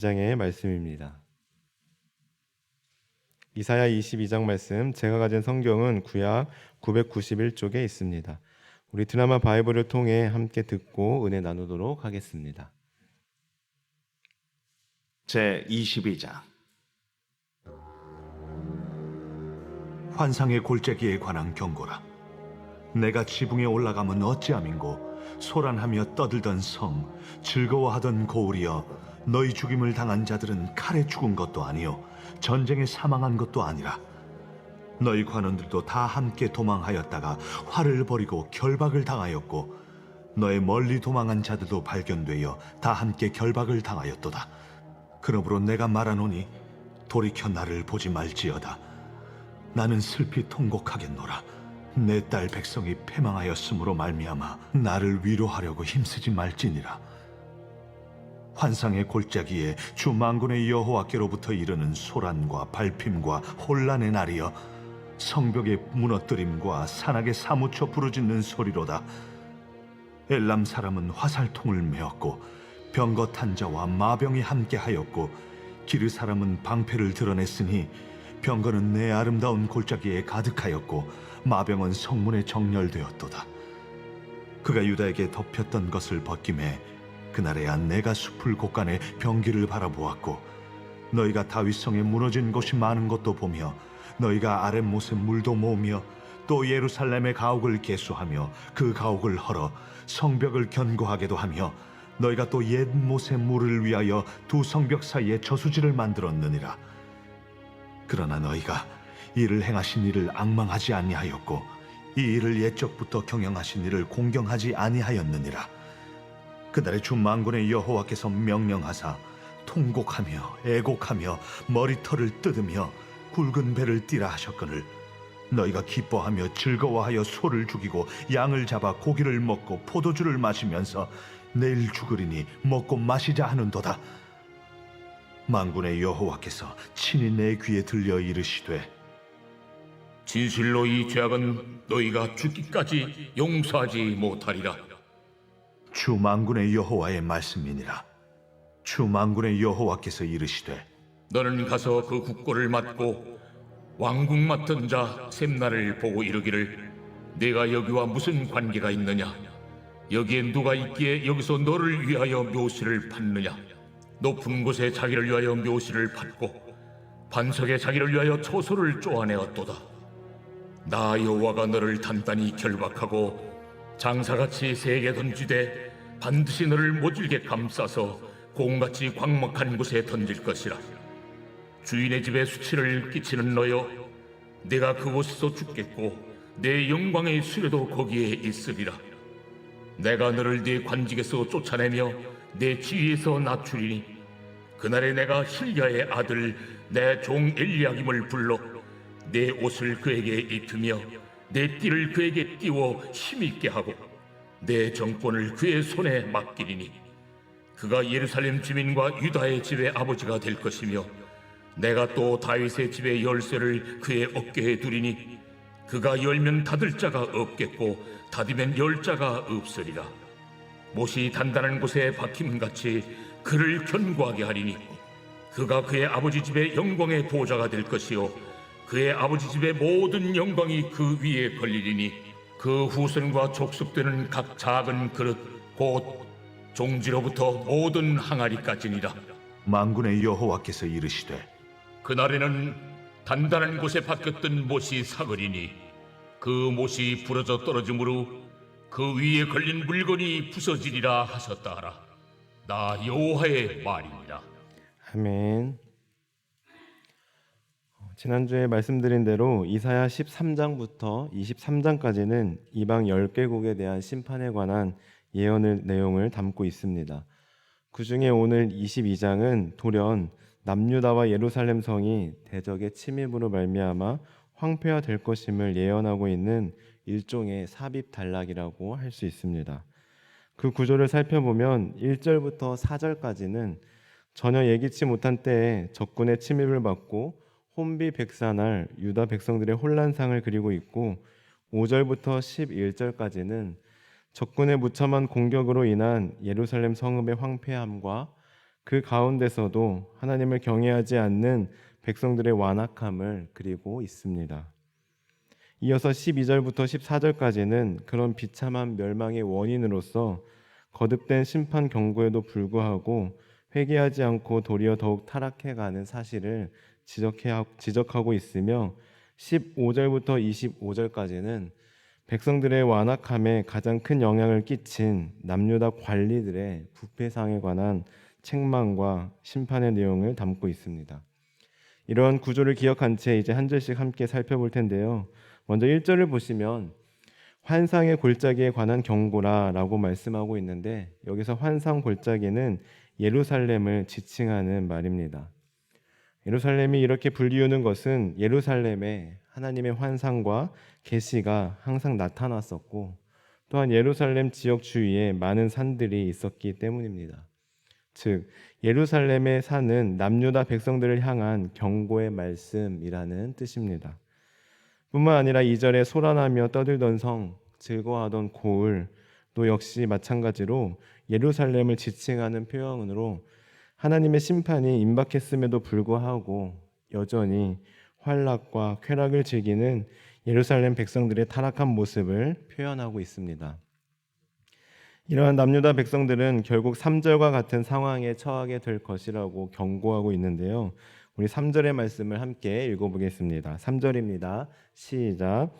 22장의 말씀입니다. 이사야 22장 말씀 제가 가진 성경은 구약 991쪽에 있습니다. 우리 드라마 바이블을 통해 함께 듣고 은혜 나누도록 하겠습니다. 제 22장 환상의 골짜기에 관한 경고라 내가 지붕에 올라가면 어찌함인고 소란하며 떠들던 성 즐거워하던 고울이여 너희 죽임을 당한 자들은 칼에 죽은 것도 아니요 전쟁에 사망한 것도 아니라 너희 관원들도 다 함께 도망하였다가 화를 벌이고 결박을 당하였고 너의 멀리 도망한 자들도 발견되어 다 함께 결박을 당하였도다 그러므로 내가 말하노니 돌이켜 나를 보지 말지어다. 나는 슬피 통곡하겠노라. 내 딸 백성이 패망하였으므로 말미암아 나를 위로하려고 힘쓰지 말지니라. 환상의 골짜기에 주 만군의 여호와께로부터 이르는 소란과 발핌과 혼란의 날이여 성벽의 무너뜨림과 산악에 사무쳐 부르짖는 소리로다. 엘람 사람은 화살통을 메었고 병거 탄 자와 마병이 함께하였고 기르 사람은 방패를 드러냈으니 병거는 내 아름다운 골짜기에 가득하였고 마병은 성문에 정렬되었도다. 그가 유다에게 덮였던 것을 벗김에 그날에야 내가 숲을 곳간에 병기를 바라보았고 너희가 다윗성에 무너진 곳이 많은 것도 보며 너희가 아랫못에 물도 모으며 또 예루살렘의 가옥을 개수하며 그 가옥을 헐어 성벽을 견고하게도 하며 너희가 또 옛 못의 물을 위하여 두 성벽 사이에 저수지를 만들었느니라. 그러나 너희가 이를 행하신 이를 악망하지 아니하였고 이 일을 옛적부터 경영하신 이를 공경하지 아니하였느니라 그날의 주 만군의 여호와께서 명령하사 통곡하며 애곡하며 머리털을 뜯으며 굵은 배를 띠라 하셨거늘 너희가 기뻐하며 즐거워하여 소를 죽이고 양을 잡아 고기를 먹고 포도주를 마시면서 내일 죽으리니 먹고 마시자 하는도다 만군의 여호와께서 친히 내 귀에 들려 이르시되 진실로 이 죄악은 너희가 죽기까지 용서하지 못하리라. 주 만군의 여호와의 말씀이니라. 주 만군의 여호와께서 이르시되 너는 가서 그 국고를 맡고 왕국 맡은 자 셈나를 보고 이르기를 내가 여기와 무슨 관계가 있느냐? 여기에 누가 있기에 여기서 너를 위하여 묘시를 받느냐? 높은 곳에 자기를 위하여 묘시를 받고 반석에 자기를 위하여 초소를 쪼아내었도다. 나 여호와가 너를 단단히 결박하고 장사같이 세게 던지되 반드시 너를 모질게 감싸서 공같이 광막한 곳에 던질 것이라. 주인의 집에 수치를 끼치는 너여 내가 그곳에서 죽겠고 내 영광의 수레도 거기에 있으리라. 내가 너를 네 관직에서 쫓아내며 내 지위에서 낮추리니 그날에 내가 힐야의 아들 내 종 엘리야김을 불러 내 옷을 그에게 입히며 내 띠를 그에게 띄워 힘있게 하고 내 정권을 그의 손에 맡기리니 그가 예루살렘 주민과 유다의 집의 아버지가 될 것이며 내가 또 다윗의 집의 열쇠를 그의 어깨에 두리니 그가 열면 닫을 자가 없겠고 닫으면 열 자가 없으리라. 못이 단단한 곳에 박힘같이 그를 견고하게 하리니 그가 그의 아버지 집의 영광의 보좌가 될 것이요 그의 아버지 집의 모든 영광이 그 위에 걸리리니 그 후손과 족속되는 각 작은 그릇 곧 종지로부터 모든 항아리까지니라. 만군의 여호와께서 이르시되 그날에는 단단한 곳에 박혔던 못이 사거리니 그 못이 부러져 떨어지므로 그 위에 걸린 물건이 부서지리라 하셨다 하라. 나 여호와의 말이니라 아멘. 어, 지난주에 말씀드린 대로 이사야 13장부터 23장까지는 이방 10개국에 대한 심판에 관한 예언의 내용을 담고 있습니다. 그 중에 오늘 22장은 돌연 남유다와 예루살렘 성이 대적의 침입으로 말미암아 황폐화될 것임을 예언하고 있는 일종의 삽입 단락이라고 할 수 있습니다. 그 구조를 살펴보면 1절부터 4절까지는 전혀 예기치 못한 때에 적군의 침입을 받고 혼비 백산할 유다 백성들의 혼란상을 그리고 있고 5절부터 11절까지는 적군의 무참한 공격으로 인한 예루살렘 성읍의 황폐함과 그 가운데서도 하나님을 경외하지 않는 백성들의 완악함을 그리고 있습니다. 이어서 12절부터 14절까지는 그런 비참한 멸망의 원인으로서 거듭된 심판 경고에도 불구하고 회개하지 않고 도리어 더욱 타락해가는 사실을 지적하고 있으며 15절부터 25절까지는 백성들의 완악함에 가장 큰 영향을 끼친 남유다 관리들의 부패상에 관한 책망과 심판의 내용을 담고 있습니다. 이러한 구조를 기억한 채 이제 한 절씩 함께 살펴볼 텐데요. 먼저 1절을 보시면 환상의 골짜기에 관한 경고라라고 말씀하고 있는데 여기서 환상 골짜기는 예루살렘을 지칭하는 말입니다. 예루살렘이 이렇게 불리우는 것은 예루살렘에 하나님의 환상과 계시가 항상 나타났었고 또한 예루살렘 지역 주위에 많은 산들이 있었기 때문입니다. 즉 예루살렘의 산은 남유다 백성들을 향한 경고의 말씀이라는 뜻입니다. 뿐만 아니라 이절에 소란하며 떠들던 성, 즐거워하던 고을, 또 역시 마찬가지로 예루살렘을 지칭하는 표현으로 하나님의 심판이 임박했음에도 불구하고 여전히 환락과 쾌락을 즐기는 예루살렘 백성들의 타락한 모습을 표현하고 있습니다. 이러한 남유다 백성들은 결국 3절과 같은 상황에 처하게 될 것이라고 경고하고 있는데요. 우리 3절의 말씀을 함께 읽어보겠습니다. 3절입니다. 시작.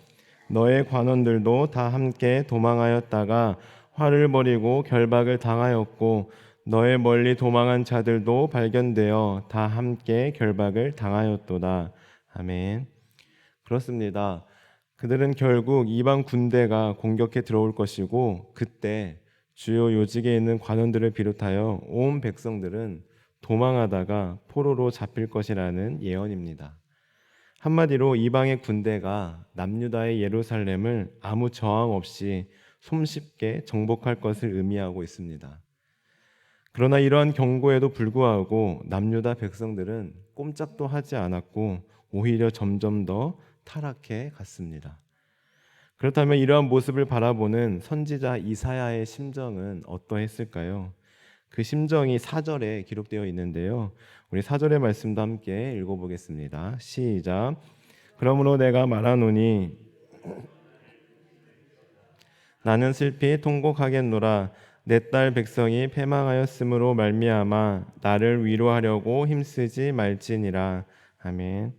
너의 관원들도 다 함께 도망하였다가 화를 벌이고 결박을 당하였고 너의 멀리 도망한 자들도 발견되어 다 함께 결박을 당하였도다. 아멘. 그렇습니다. 그들은 결국 이방 군대가 공격해 들어올 것이고 그때 주요 요직에 있는 관원들을 비롯하여 온 백성들은 도망하다가 포로로 잡힐 것이라는 예언입니다. 한마디로 이방의 군대가 남유다의 예루살렘을 아무 저항 없이 손쉽게 정복할 것을 의미하고 있습니다. 그러나 이러한 경고에도 불구하고 남유다 백성들은 꼼짝도 하지 않았고 오히려 점점 더 타락해 갔습니다. 그렇다면 이러한 모습을 바라보는 선지자 이사야의 심정은 어떠했을까요? 그 심정이 사절에 기록되어 있는데요. 우리 사절의 말씀도 함께 읽어보겠습니다. 시작. 그러므로 내가 말하노니 나는 슬피 통곡하겠노라 내 딸 백성이 패망하였으므로 말미암아 나를 위로하려고 힘쓰지 말지니라. 아멘.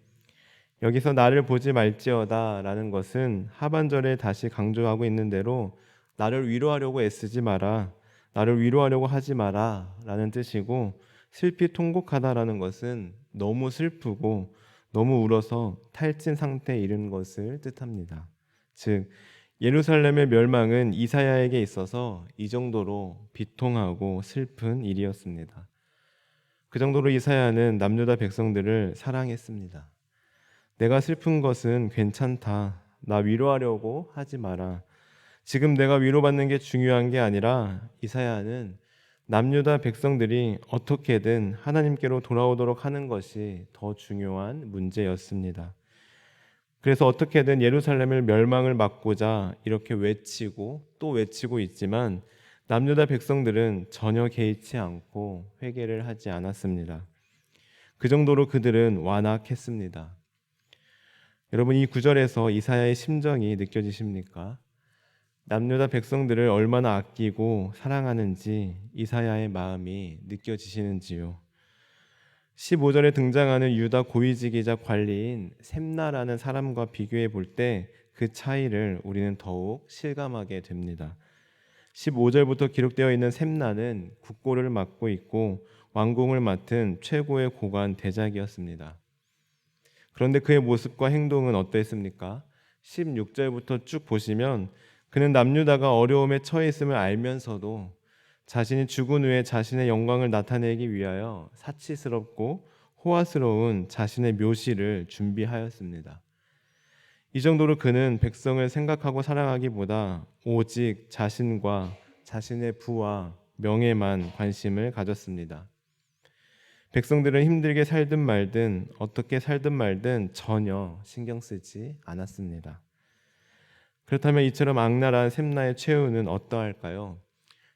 여기서 나를 보지 말지어다라는 것은 하반절에 다시 강조하고 있는 대로 나를 위로하려고 애쓰지 마라. 나를 위로하려고 하지 마라라는 뜻이고 슬피 통곡하다라는 것은 너무 슬프고 너무 울어서 탈진 상태에 이른 것을 뜻합니다. 즉 예루살렘의 멸망은 이사야에게 있어서 이 정도로 비통하고 슬픈 일이었습니다. 그 정도로 이사야는 남유다 백성들을 사랑했습니다. 내가 슬픈 것은 괜찮다. 나 위로하려고 하지 마라. 지금 내가 위로받는 게 중요한 게 아니라 이사야는 남유다 백성들이 어떻게든 하나님께로 돌아오도록 하는 것이 더 중요한 문제였습니다. 그래서 어떻게든 예루살렘을 멸망을 막고자 이렇게 외치고 또 외치고 있지만 남유다 백성들은 전혀 개의치 않고 회개를 하지 않았습니다. 그 정도로 그들은 완악했습니다. 여러분 이 구절에서 이사야의 심정이 느껴지십니까? 남유다 백성들을 얼마나 아끼고 사랑하는지 이사야의 마음이 느껴지시는지요? 15절에 등장하는 유다 고위직이자 관리인 셈나라는 사람과 비교해 볼 때 그 차이를 우리는 더욱 실감하게 됩니다. 15절부터 기록되어 있는 셈나는 국고를 맡고 있고 왕궁을 맡은 최고의 고관 대작이었습니다. 그런데 그의 모습과 행동은 어떠했습니까? 16절부터 쭉 보시면 그는 남유다가 어려움에 처해 있음을 알면서도 자신이 죽은 후에 자신의 영광을 나타내기 위하여 사치스럽고 호화스러운 자신의 묘시를 준비하였습니다. 이 정도로 그는 백성을 생각하고 사랑하기보다 오직 자신과 자신의 부와 명예만 관심을 가졌습니다. 백성들은 힘들게 살든 말든 어떻게 살든 말든 전혀 신경 쓰지 않았습니다. 그렇다면 이처럼 악랄한 셈나의 최후는 어떠할까요?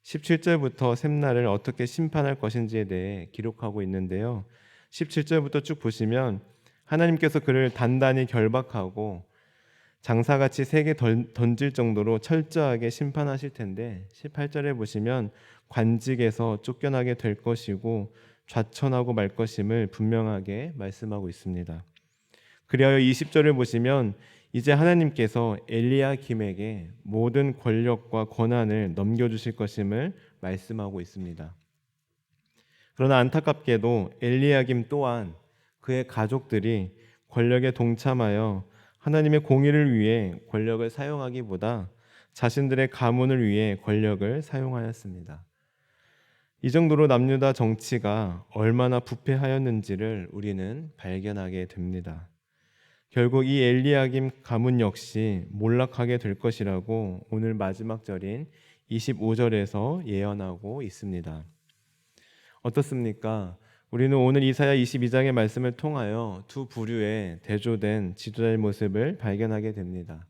17절부터 샘나를 어떻게 심판할 것인지에 대해 기록하고 있는데요. 17절부터 쭉 보시면 하나님께서 그를 단단히 결박하고 장사같이 세게 던- 던질 정도로 철저하게 심판하실 텐데 18절에 보시면 관직에서 쫓겨나게 될 것이고 좌천하고 말 것임을 분명하게 말씀하고 있습니다. 그리하여 20절을 보시면 이제 하나님께서 엘리야김에게 모든 권력과 권한을 넘겨주실 것임을 말씀하고 있습니다. 그러나 안타깝게도 엘리야김 또한 그의 가족들이 권력에 동참하여 하나님의 공의를 위해 권력을 사용하기보다 자신들의 가문을 위해 권력을 사용하였습니다. 이 정도로 남유다 정치가 얼마나 부패하였는지를 우리는 발견하게 됩니다. 결국 이 엘리야김 가문 역시 몰락하게 될 것이라고 오늘 마지막 절인 25절에서 예언하고 있습니다. 어떻습니까? 우리는 오늘 이사야 22장의 말씀을 통하여 두 부류의 대조된 지도자의 모습을 발견하게 됩니다.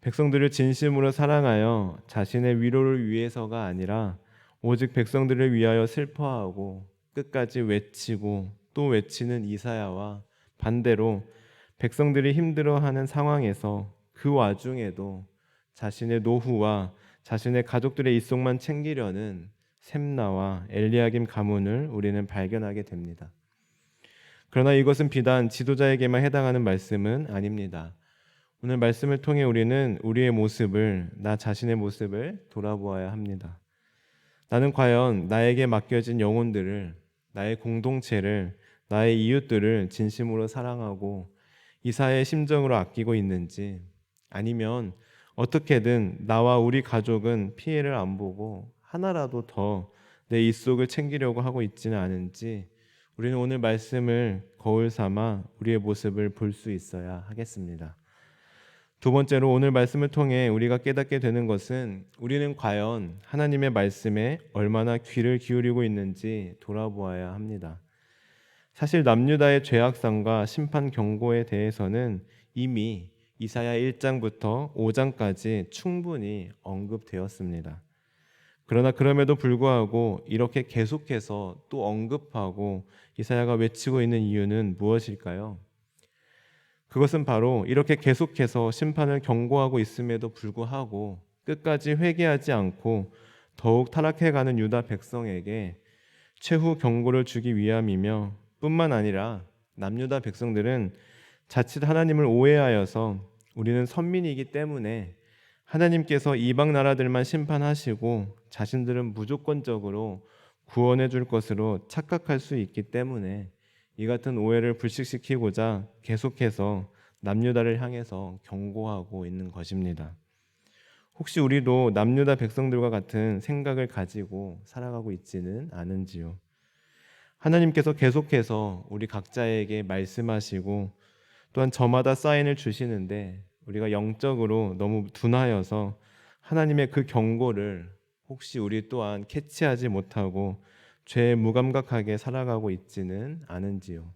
백성들을 진심으로 사랑하여 자신의 위로를 위해서가 아니라 오직 백성들을 위하여 슬퍼하고 끝까지 외치고 또 외치는 이사야와 반대로 백성들이 힘들어하는 상황에서 그 와중에도 자신의 노후와 자신의 가족들의 이속만 챙기려는 셈나와 엘리야김 가문을 우리는 발견하게 됩니다. 그러나 이것은 비단 지도자에게만 해당하는 말씀은 아닙니다. 오늘 말씀을 통해 우리는 우리의 모습을 나 자신의 모습을 돌아보아야 합니다. 나는 과연 나에게 맡겨진 영혼들을 나의 공동체를 나의 이웃들을 진심으로 사랑하고 이사의 심정으로 아끼고 있는지 아니면 어떻게든 나와 우리 가족은 피해를 안 보고 하나라도 더 내 입속을 챙기려고 하고 있지는 않은지 우리는 오늘 말씀을 거울 삼아 우리의 모습을 볼 수 있어야 하겠습니다. 두 번째로 오늘 말씀을 통해 우리가 깨닫게 되는 것은 우리는 과연 하나님의 말씀에 얼마나 귀를 기울이고 있는지 돌아보아야 합니다. 사실 남유다의 죄악상과 심판 경고에 대해서는 이미 이사야 1장부터 5장까지 충분히 언급되었습니다. 그러나 그럼에도 불구하고 이렇게 계속해서 또 언급하고 이사야가 외치고 있는 이유는 무엇일까요? 그것은 바로 이렇게 계속해서 심판을 경고하고 있음에도 불구하고 끝까지 회개하지 않고 더욱 타락해가는 유다 백성에게 최후 경고를 주기 위함이며 뿐만 아니라 남유다 백성들은 자칫 하나님을 오해하여서 우리는 선민이기 때문에 하나님께서 이방 나라들만 심판하시고 자신들은 무조건적으로 구원해 줄 것으로 착각할 수 있기 때문에 이 같은 오해를 불식시키고자 계속해서 남유다를 향해서 경고하고 있는 것입니다. 혹시 우리도 남유다 백성들과 같은 생각을 가지고 살아가고 있지는 않은지요? 하나님께서 계속해서 우리 각자에게 말씀하시고 또한 저마다 사인을 주시는데 우리가 영적으로 너무 둔하여서 하나님의 그 경고를 혹시 우리 또한 캐치하지 못하고 죄에 무감각하게 살아가고 있지는 않은지요.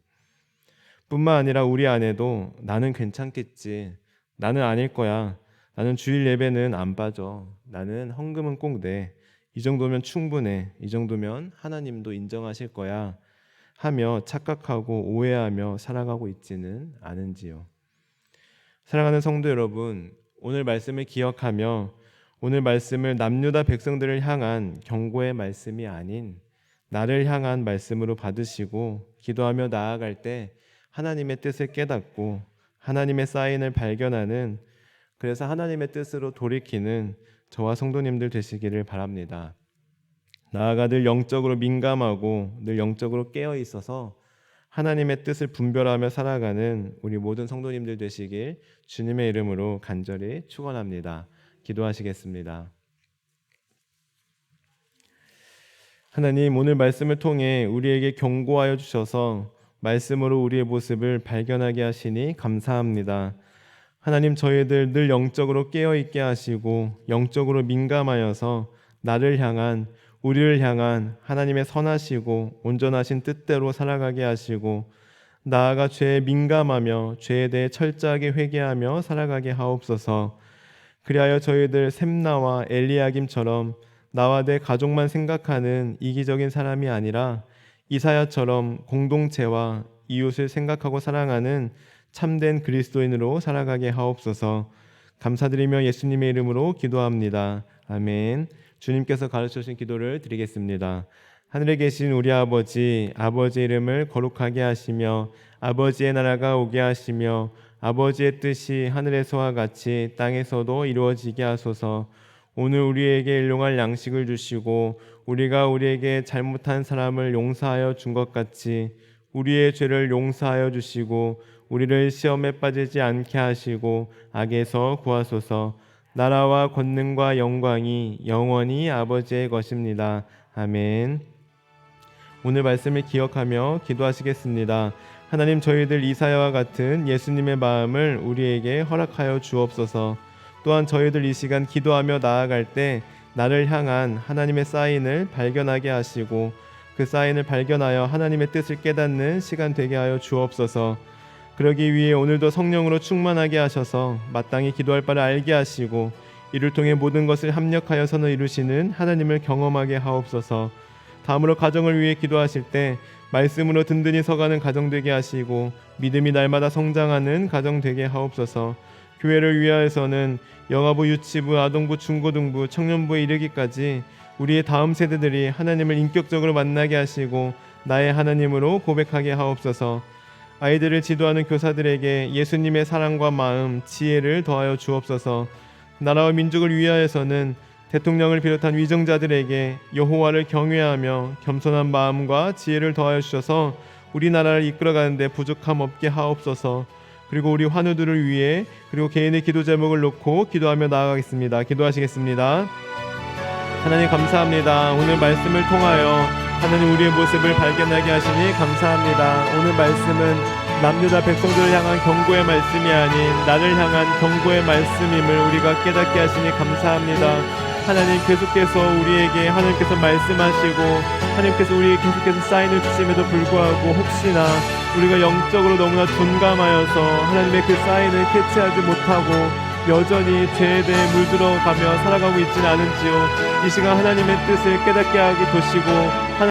뿐만 아니라 우리 안에도 나는 괜찮겠지. 나는 아닐 거야. 나는 주일 예배는 안 빠져. 나는 헌금은 꼭 내. 이 정도면 충분해. 이 정도면 하나님도 인정하실 거야. 하며 착각하고 오해하며 살아가고 있지는 않은지요. 사랑하는 성도 여러분, 오늘 말씀을 기억하며 오늘 말씀을 남유다 백성들을 향한 경고의 말씀이 아닌 나를 향한 말씀으로 받으시고 기도하며 나아갈 때 하나님의 뜻을 깨닫고 하나님의 사인을 발견하는 그래서 하나님의 뜻으로 돌이키는 저와 성도님들 되시기를 바랍니다. 나아가 늘 영적으로 민감하고 늘 영적으로 깨어 있어서 하나님의 뜻을 분별하며 살아가는 우리 모든 성도님들 되시길 주님의 이름으로 간절히 축원합니다. 기도하시겠습니다. 하나님 오늘 말씀을 통해 우리에게 경고하여 주셔서 말씀으로 우리의 모습을 발견하게 하시니 감사합니다. 하나님 저희들 늘 영적으로 깨어 있게 하시고 영적으로 민감하여서 나를 향한 우리를 향한 하나님의 선하시고 온전하신 뜻대로 살아가게 하시고 나아가 죄에 민감하며 죄에 대해 철저하게 회개하며 살아가게 하옵소서. 그리하여 저희들 샘나와 엘리야김처럼 나와 내 가족만 생각하는 이기적인 사람이 아니라 이사야처럼 공동체와 이웃을 생각하고 사랑하는 참된 그리스도인으로 살아가게 하옵소서. 감사드리며 예수님의 이름으로 기도합니다. 아멘. 주님께서 가르쳐 주신 기도를 드리겠습니다. 하늘에 계신 우리 아버지, 아버지의 이름을 거룩하게 하시며 아버지의 나라가 오게 하시며 아버지의 뜻이 하늘에서와 같이 땅에서도 이루어지게 하소서. 오늘 우리에게 일용할 양식을 주시고 우리가 우리에게 잘못한 사람을 용서하여 준 것 같이 우리의 죄를 용서하여 주시고 우리를 시험에 빠지지 않게 하시고 악에서 구하소서. 나라와 권능과 영광이 영원히 아버지의 것입니다. 아멘. 오늘 말씀을 기억하며 기도하시겠습니다. 하나님 저희들 이사야와 같은 예수님의 마음을 우리에게 허락하여 주옵소서. 또한 저희들 이 시간 기도하며 나아갈 때 나를 향한 하나님의 사인을 발견하게 하시고 그 사인을 발견하여 하나님의 뜻을 깨닫는 시간 되게 하여 주옵소서. 그러기 위해 오늘도 성령으로 충만하게 하셔서 마땅히 기도할 바를 알게 하시고 이를 통해 모든 것을 합력하여 선을 이루시는 하나님을 경험하게 하옵소서. 다음으로 가정을 위해 기도하실 때 말씀으로 든든히 서가는 가정 되게 하시고 믿음이 날마다 성장하는 가정 되게 하옵소서. 교회를 위하여서는 영아부, 유치부, 아동부, 중고등부, 청년부에 이르기까지 우리의 다음 세대들이 하나님을 인격적으로 만나게 하시고 나의 하나님으로 고백하게 하옵소서. 아이들을 지도하는 교사들에게 예수님의 사랑과 마음, 지혜를 더하여 주옵소서. 나라와 민족을 위하여서는 대통령을 비롯한 위정자들에게 여호와를 경외하며 겸손한 마음과 지혜를 더하여 주셔서 우리나라를 이끌어가는데 부족함 없게 하옵소서. 그리고 우리 환우들을 위해 그리고 개인의 기도 제목을 놓고 기도하며 나아가겠습니다. 기도하시겠습니다. 하나님 감사합니다. 오늘 말씀을 통하여 하나님 우리의 모습을 발견하게 하시니 감사합니다. 오늘 말씀은 남유다 백성들을 향한 경고의 말씀이 아닌 나를 향한 경고의 말씀임을 우리가 깨닫게 하시니 감사합니다. 하나님 계속해서 우리에게 하나님께서 말씀하시고 하나님께서 우리에게 계속해서 사인을 주심에도 불구하고 혹시나 우리가 영적으로 너무나 둔감하여서 하나님의 그 사인을 캐치하지 못하고 여전히 죄에 대해 물들어가며 살아가고 있지는 않은지요 이 시간 하나님의 뜻을 깨닫게 하게 도시고